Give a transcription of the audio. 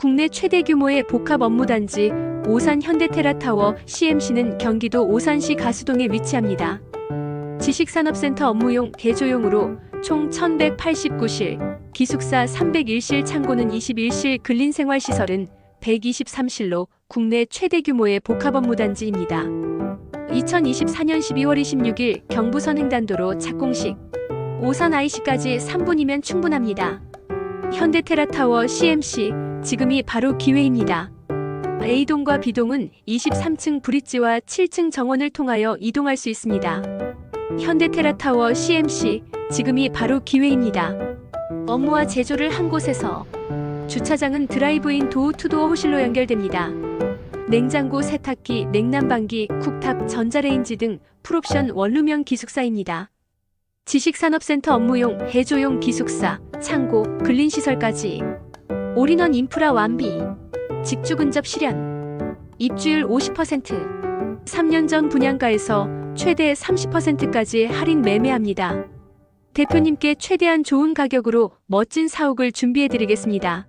국내 최대 규모의 복합 업무단지 오산 현대테라타워 CMC는 경기도 오산시 가수동에 위치합니다. 지식산업센터 업무용 대조용으로 총 1189실, 기숙사 301실 창고는 21실 근린생활시설은 123실로 국내 최대 규모의 복합 업무단지입니다. 2024년 12월 26일 경부선 횡단도로 착공식 오산 IC까지 3분이면 충분합니다. 현대 테라타워 CMC 지금이 바로 기회입니다. A동과 B동은 23층 브릿지와 7층 정원을 통하여 이동할 수 있습니다. 현대 테라타워 CMC 지금이 바로 기회입니다. 업무와 제조를 한 곳에서 주차장은 드라이브인 도어2도어 호실로 연결됩니다. 냉장고, 세탁기, 냉난방기, 쿡탑, 전자레인지 등 풀옵션 원룸형 기숙사입니다. 지식산업센터 업무용, 해조용 기숙사, 창고, 근린시설까지 올인원 인프라 완비, 직주 근접 실현, 입주율 50%, 3년 전 분양가에서 최대 30%까지 할인 매매합니다. 대표님께 최대한 좋은 가격으로 멋진 사옥을 준비해 드리겠습니다.